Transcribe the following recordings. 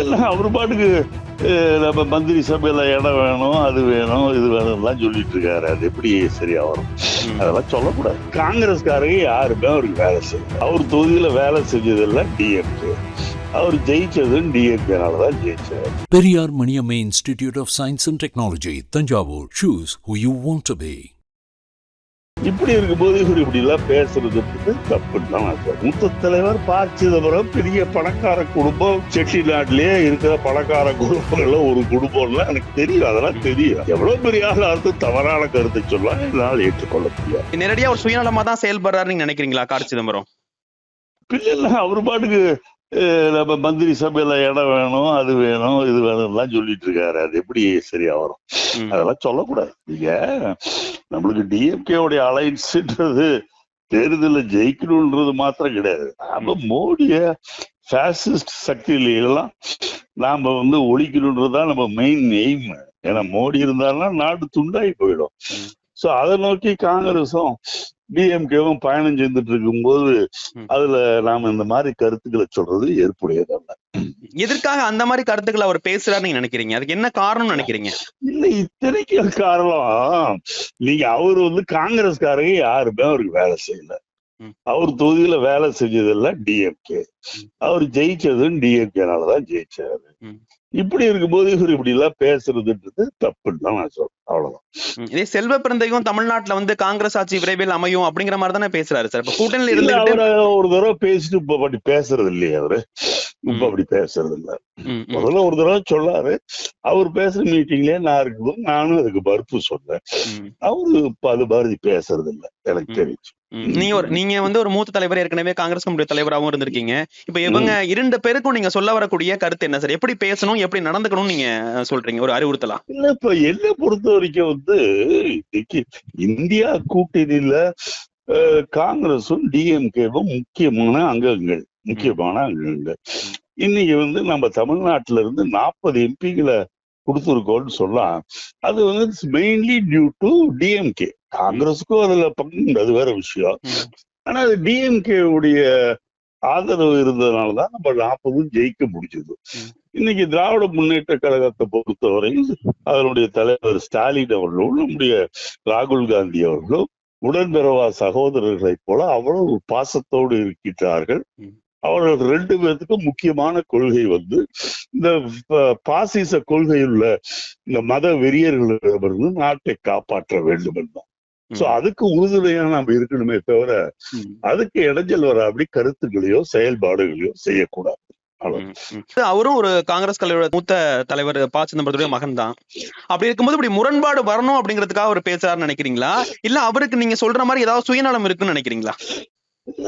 இல்ல இல்ல அவர் பாட்டுக்கு நம்ம மந்திரி சபையில இடம் வேணும் அது வேணும் இது வேணும்லாம் சொல்லிட்டு இருக்காரு அது எப்படி சரியா வரும். அதெல்லாம் சொல்லக்கூடாது காங்கிரஸ்காரங்க யாருமே அவருக்கு வேலை செய்யல அவர் தொகுதியில வேலை செஞ்சதெல்லாம் டிஎம்கே அவர் ஜெயிச்சதும் டிஎம்கேனால தான் ஜெயிச்சார் Periyar Maniamma Institute of Science and Technology, Tanjavur. Choose who you want to be. இப்படி இருக்கும்போது இவர் இப்படி எல்லாம் பேசுறதுக்கு தப்புன்னு தான் நான். மூத்த தலைவர் ப சிதம்பரம் பெரிய பணக்கார குடும்பம். செட்டிநாட்டிலேயே இருக்கிற பணக்கார குடும்பங்கள்ல ஒரு குடும்பம்ல எனக்கு தெரியும். அதெல்லாம் தெரியும். எவ்வளவு பெரிய ஆள் அர்த்த தவறான கருத்தை சொல்ல என்னால் ஏற்றுக்கொள்ள முடியாது. நேரடியா ஒரு சுயநலமா தான் செயல்படுறாருன்னு நினைக்கிறீங்களா கார் சிதம்பரம்? இல்ல அவர் பாட்டுக்கு நம்ம மந்திரி சபையில இடம் வேணும் அது வேணும் இது வேணும்லாம் சொல்லிட்டு இருக்காரு அது எப்படி சரியா வரும். அதெல்லாம் சொல்லக்கூடாது. நீங்க நம்மளுக்கு டிஎம்கே உடைய அலைன்ஸ்ன்றது தேர்தலில் ஜெயிக்கணும்ன்றது மாத்திரம் கிடையாது. நாம மோடிய பாசிஸ்ட் சக்தியில எல்லாம் நாம வந்து ஒழிக்கணுன்றதுதான் நம்ம மெயின் எய்ம் ஏன்னா மோடி இருந்தாலும் நாடு துண்டாகி போயிடும். சோ அதை நோக்கி காங்கிரஸும் டிஎம்கேவும் பயணம் செஞ்சுட்டு இருக்கும்போது ம். அதுல நாம இந்த மாதிரி கருத்துக்களை சொல்றது ஏற்புடையதல்ல எதற்காக அந்த மாதிரி கருத்துக்களை அவர் பேசுறாருன்னு நீங்க நினைக்கிறீங்க அதுக்கு என்ன காரணம்னு நினைக்கிறீங்க இல்ல இத்தனைக்கு காரணம் நீங்க அவர் வந்து காங்கிரஸ்காரங்க யாருமே அவருக்கு வேலை செய்யல. அவர் தொகுதியில வேலை செஞ்சதெல்லாம் டிஎம்கே. அவர் ஜெயிச்சதும் டிஎம்கேனாலதான் ஜெயிச்சாரு. இப்படி இருக்கும்போது இவர் இப்படி எல்லாம் பேசுறதுன்றது தப்புன்னு தான் நான் சொல்றேன். அவ்வளவுதான். இதே செல்வ பிறந்தையும் தமிழ்நாட்டுல வந்து காங்கிரஸ் ஆட்சி விரைவில் அமையும் அப்படிங்கிற மாதிரி தானே பேசுறாரு சார். இப்ப கூட்டணியில அவரை ஒரு தடவை பேசிட்டு இப்ப அப்படி பேசுறது இல்லையே அவரு. இப்ப. அப்படி பேசுறது இல்ல. முதல்ல ஒரு தடவை சொல்லாரு. அவர் பேசுற மீட்டிங்லயே நான் இருக்கும்போது நானும் அதுக்கு மறுப்பு சொன்னேன். அவரு இப்ப அது மாதிரி பேசுறது இல்ல. எனக்கு. தெரிஞ்சு. நீங்க ஒரு நீங்க வந்து ஒரு மூத்த தலைவர் ஏற்கனவே காங்கிரஸ் கமிட்டி தலைவராகவும் இருந்திருக்கீங்க. இப்ப இவங்க இரண்டு பேருக்கும் நீங்க சொல்ல வரக்கூடிய கருத்து என்ன சார்? எப்படி பேசணும்? எப்படி நடந்துக்கணும்னு நீங்க சொல்றீங்க? ஒரு அறிவுறுத்தலாம் இல்ல இப்ப என்ன பொறுத்த வரைக்கும் வந்து இந்தியா கூட்டணியில காங்கிரஸும் டிஎம்கேவும் முக்கியமான அங்கங்கள் முக்கியமான அங்கங்கள். இன்னைக்கு வந்து நம்ம தமிழ்நாட்டுல இருந்து நாற்பது எம்பிகளை கொடுத்துருக்கோம்னு சொல்லலாம். அது வந்து மெயின்லி டியூ டு டிஎம்கே காங்கிரஸுக்கும் அதுல பங்கு அது வேற விஷயம். ஆனா அது டிஎம்கே உடைய ஆதரவு இருந்ததுனாலதான் நம்ம நாற்பதும் ஜெயிக்க முடிஞ்சது. இன்னைக்கு திராவிட முன்னேற்ற கழகத்தை பொறுத்தவரையில் அதனுடைய தலைவர் ஸ்டாலின் அவர்களும் நம்முடைய ராகுல் காந்தி அவர்களும் உடன்பிறவா சகோதரர்களைப் போல அவ்வளவு பாசத்தோடு இருக்கின்றார்கள் ம். அவர்கள் ரெண்டு பேர்த்துக்கும் முக்கியமான கொள்கை வந்து இந்த பாசிச கொள்கையுள்ள இந்த மத வெறியர்களிடமிருந்து நாட்டை காப்பாற்ற வேண்டும் என்றும் சோ அதுக்கு உறுதுணையா நாம இருக்கணுமே தவிர. அதுக்கு இடைஞ்சல் வர அப்படி கருத்துக்களையோ செயல்பாடுகளையோ செய்யக்கூடாது. அவரும் ஒரு காங்கிரஸ் கலையோட மூத்த தலைவர் ப. சிதம்பரத்துடைய மகன் தான். அப்படி இருக்கும்போது இப்படி முரண்பாடு வரணும் அப்படிங்கிறதுக்காக அவர் பேசுறாருன்னு நினைக்கிறீங்களா? இல்ல அவருக்கு நீங்க சொல்ற மாதிரி ஏதாவது சுயநலம் இருக்குன்னு நினைக்கிறீங்களா?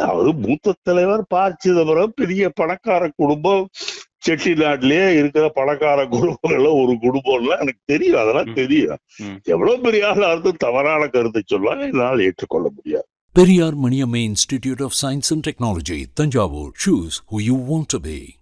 அவரு மூத்த தலைவர் ப. சிதம்பரம் பெரிய பணக்கார குடும்பம் செட்டிநாட்டிலேயே இருக்கிற பணக்கார குடும்பங்கள்ல ஒரு குடும்பம்ல எனக்கு தெரியும் அதெல்லாம். தெரியும். எவ்வளவு பெரிய ஆள் அர்த்த தவறான கருத்தை சொல்ல என்னால் ஏற்றுக்கொள்ள முடியாது Periyar Maniamma Institute of Science and Technology, Tanjavur. Choose who you want to be.